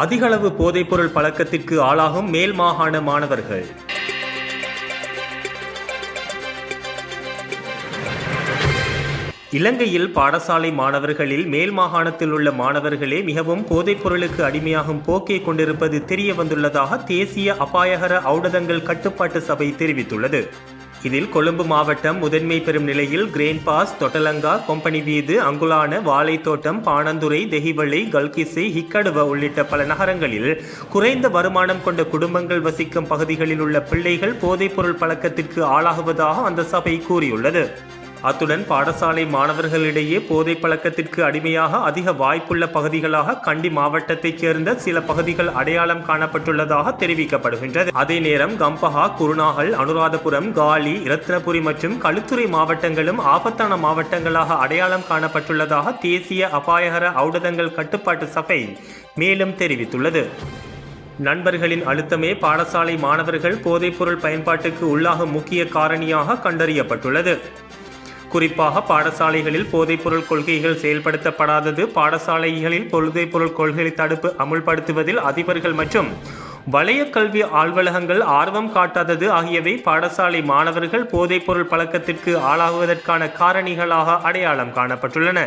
அதிகளவு போதைப்பொருள் பழக்கத்திற்கு ஆளாகும் மேல் மாகாண மாணவர்கள். இலங்கையில் பாடசாலை மாணவர்களில் மேல் மாகாணத்தில் உள்ள மாணவர்களே மிகவும் போதைப்பொருளுக்கு அடிமையாகும் போக்கை கொண்டிருப்பது தெரிய வந்துள்ளதாக தேசிய அபாயகர ஔடதங்கள் கட்டுப்பாட்டு சபை தெரிவித்துள்ளது. இதில் கொழும்பு மாவட்டம் முதன்மை பெறும் நிலையில் கிரேன் பாஸ் தொட்டலங்கா கொம்பனி வீது அங்குலான வாழைத்தோட்டம் பாணந்துறை தெஹிவளை கல்கிசை ஹிக்கடுவ உள்ளிட்ட பல நகரங்களில் குறைந்த வருமானம் கொண்ட குடும்பங்கள் வசிக்கும் பகுதிகளில் உள்ள பிள்ளைகள் போதைப்பொருள் பழக்கத்திற்கு ஆளாகுவதாக அந்த சபை கூறியுள்ளது. அத்துடன் பாடசாலை மாணவர்களிடையே போதை பழக்கத்திற்கு அடிமையாக அதிக வாய்ப்புள்ள பகுதிகளாக கண்டி மாவட்டத்தைச் சேர்ந்த சில பகுதிகள் அடையாளம் காணப்பட்டுள்ளதாக தெரிவிக்கப்படுகின்றது. அதே நேரம் கம்பஹா குருநாகல் அனுராதபுரம் காலி இரத்னபுரி மற்றும் களுத்துறை மாவட்டங்களும் ஆபத்தான மாவட்டங்களாக அடையாளம் காணப்பட்டுள்ளதாக தேசிய அபாயகர ஔடதங்கள் கட்டுப்பாட்டு சபை மேலும் தெரிவித்துள்ளது. நண்பர்களின் அழுத்தமே பாடசாலை மாணவர்கள் போதைப்பொருள் பயன்பாட்டுக்கு உள்ளாகும் முக்கிய காரணியாக கண்டறியப்பட்டுள்ளது. குறிப்பாக பாடசாலைகளில் போதைப்பொருள் கொள்கைகள் செயல்படுத்தப்படாதது பாடசாலைகளில் போதைப்பொருள் கொள்கை தடுப்பு அமுல்படுத்துவதில் அதிபர்கள் மற்றும் வளைய கல்வி ஆழ்வலகங்கள் ஆர்வம் காட்டாதது ஆகியவை பாடசாலை மாணவர்கள் போதைப்பொருள் பழக்கத்திற்கு ஆளாகுவதற்கான காரணிகளாக அடையாளம் காணப்பட்டுள்ளன.